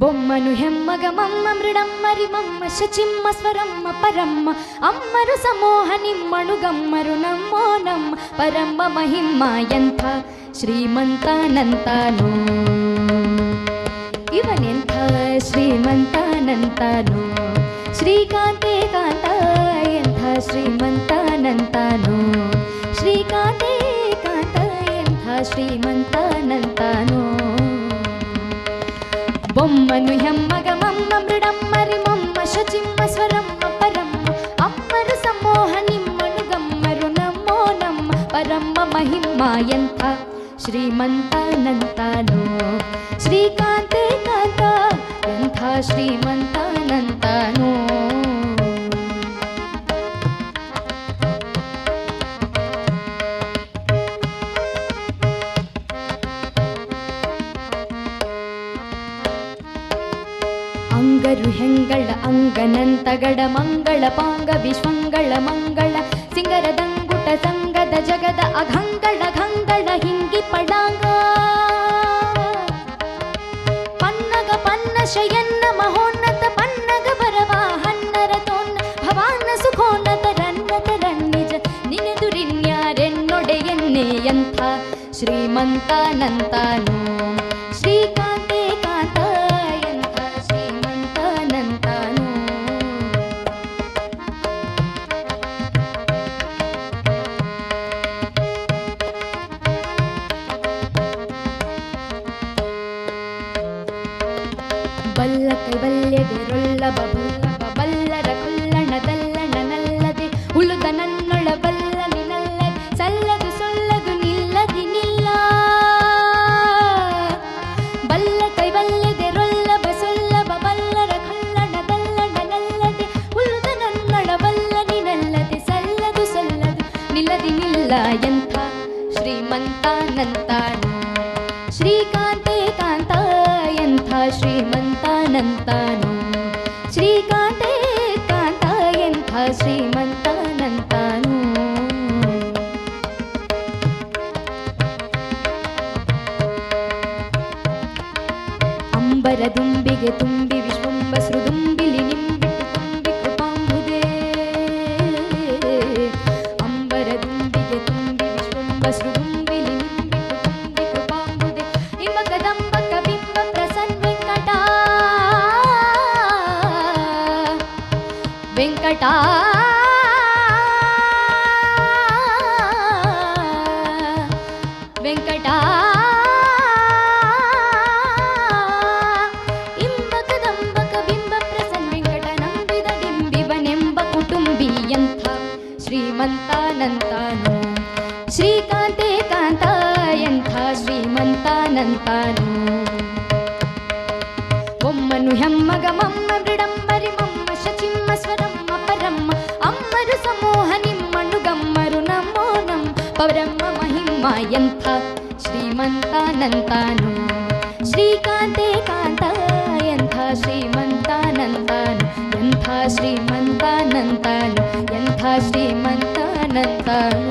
బొమ్మను హెమ్మగ మమ్మ మృడమ్మరి మమ్మ శచిమ్మ స్వరమ్మ పరమ్మ అమ్మరు సమోహ నిమ్మణు గమ్మరు నమ్మో నమ్మ పరమ్మ మహిమ్మ ಎಂಥ ಶ್ರೀಮಂತಾನಂತಾನು ಇವನೆಂಥ ಶ್ರೀಮಂತಾನಂತಾನು ಶ್ರೀಕಾಂತೆ ಕಾಂತ ಎಂಥ ಶ್ರೀಮಂತಾನಂತಾನು ಶ್ರೀಕಾಂತೆ ಕಾಂತ ಎಂಥ ಶ್ರೀಮಂತಾನಂತಾನು బొమ్మను హెమ్మగ మమ్మ మృడమ్మరి మమ్మ శచిమ్మ స్వరమ్మ పరమ్మ. అమ్మరు సమోహ నిమ్మను గమ్మరు నమ్మో నమ్మ. పరమ్మ మహిమ్మ ఎంత శ్రీమంతానంతాను. శ్రీకాంతే కాంత ఎంత శ్రీమంతానంతానో. ಅಂಗರು ಹೆಂಗಳ ಅಂಗನಂತಗಡ ಮಂಗಳ ಪಾಂಗ ವಿಶ್ವಂಗಳ ಮಂಗಳ ಸಿಂಗರದಂಗುಟ ಸಂಗದ ಜಗದ ಅಘಂಗಳ ಘಂಗಳ ಹಿಂಗಿ ಪಡಾಂಗ ಪನ್ನಗ ಪನ್ನ ಶಯನ್ನ ಮಹೋನ್ನತ ಪನ್ನಗ ಬರವ ಹನ್ನರ ತೋನ್ನ ಭವಾನ ಸುಖೋನ್ನತ ರನ್ನತ ರನ್ನಿಜ ನಿನೆದುರಿನ್ಯಾರೆನ್ನೊಡೆಯನ್ನೇ ಎಂಥ ಶ್ರೀಮಂತಾನಂತಾನು ಶ್ರೀಕಾಂತೆ ಬಲ್ಲ ಕೈವಲ್ಯದಿರೊಲ್ಲ ಬಲ್ಲಭ ಬಲ್ಲರ ಕೊಲ್ಲಣದಲ್ಲಣ ನಲ್ಲದೆ ಉಳುದ ನನ್ನೊಳ ಬಲ್ಲ ನಿನಲ್ಲ ಸಲ್ಲದು ಸೊಲ್ಲದು ನಿಲ್ಲದಿ ನಿಲ್ಲ ಬಲ್ಲ ಕೈವಲ್ಯದಿರೊಲ್ಲ ಬಸೊಲ್ಲಭ ಬಲ್ಲರ ಕೊಲ್ಲಣದಲ್ಲಣ ನಲ್ಲದೆ ಉಳುದ ನನ್ನೊಳ ಬಲ್ಲ ನಿನಲ್ಲದೆ ಸಲ್ಲದು ಸಲ್ಲದು ನಿಲ್ಲದಿ ನಿಲ್ಲ ಎಂಥ ಶ್ರೀಮಂತಾನಂತಾನು ಶ್ರೀಕಾಂತೆ ಕಾಂತ ಎಂಥ ಶ್ರೀಮಂತಾನಂತಾನು ಶ್ರೀಕಾಂತೆ ಕಾಂತ ಎಂಥ ಶ್ರೀಮಂತಾನಂತಾನು ಅಂಬರ ದುಂಬಿಗೆ ತುಂಬಿ ವೆಂಕಟ ವೆಂಕಟ ಇಂಬಕದಂಬಕ ಬಿಂಬ ಪ್ರಸನ್ ವೆಂಕಟ ನಂಬಿದ ಡಿಂಬಿವನೆಂಬ ಕುಟುಂಬಿ ಎಂಥ ಶ್ರೀಮಂತಾನಂತಾನು ಶ್ರೀಕಾಂತೆ ಕಾಂತ ಎಂಥ ಶ್ರೀಮಂತಾನಂತಾನು బొమ్మను హెమ్మగ మమ్మ మృడంబరి మమ్మ परम यन्था श्रीमन्तानन्तानु श्रीकान्ते कान्तायन्था श्रीमन्तानन्तानु यन्था श्रीमन्तानन्तानु यन्था श्रीमन्तानन्तानु